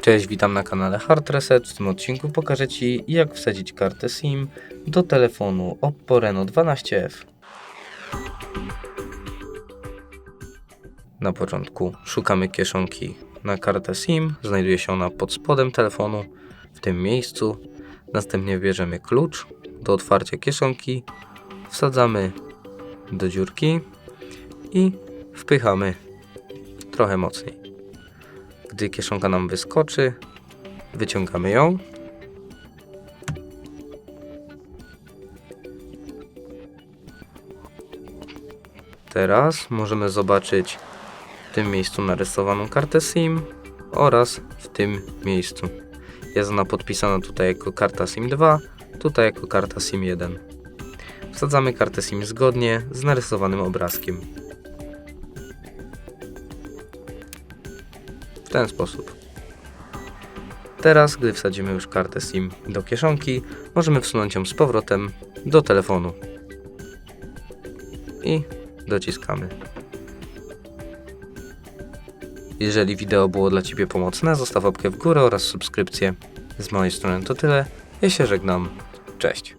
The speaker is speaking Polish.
Cześć, witam na kanale Hard Reset. W tym odcinku pokażę Ci jak wsadzić kartę SIM do telefonu Oppo Reno 12F. Na początku szukamy kieszonki na kartę SIM. Znajduje się ona pod spodem telefonu, w tym miejscu. Następnie bierzemy klucz do otwarcia kieszonki, wsadzamy do dziurki i wpychamy trochę mocniej. Gdy kieszonka nam wyskoczy, wyciągamy ją. Teraz możemy zobaczyć w tym miejscu narysowaną kartę SIM oraz w tym miejscu. Jest ona podpisana tutaj jako karta SIM 2, tutaj jako karta SIM 1. Wsadzamy kartę SIM zgodnie z narysowanym obrazkiem. Ten sposób. Teraz, gdy wsadzimy już kartę SIM do kieszonki, możemy wsunąć ją z powrotem do telefonu. I dociskamy. Jeżeli wideo było dla Ciebie pomocne, zostaw łapkę w górę oraz subskrypcję. Z mojej strony to tyle. Ja się żegnam. Cześć.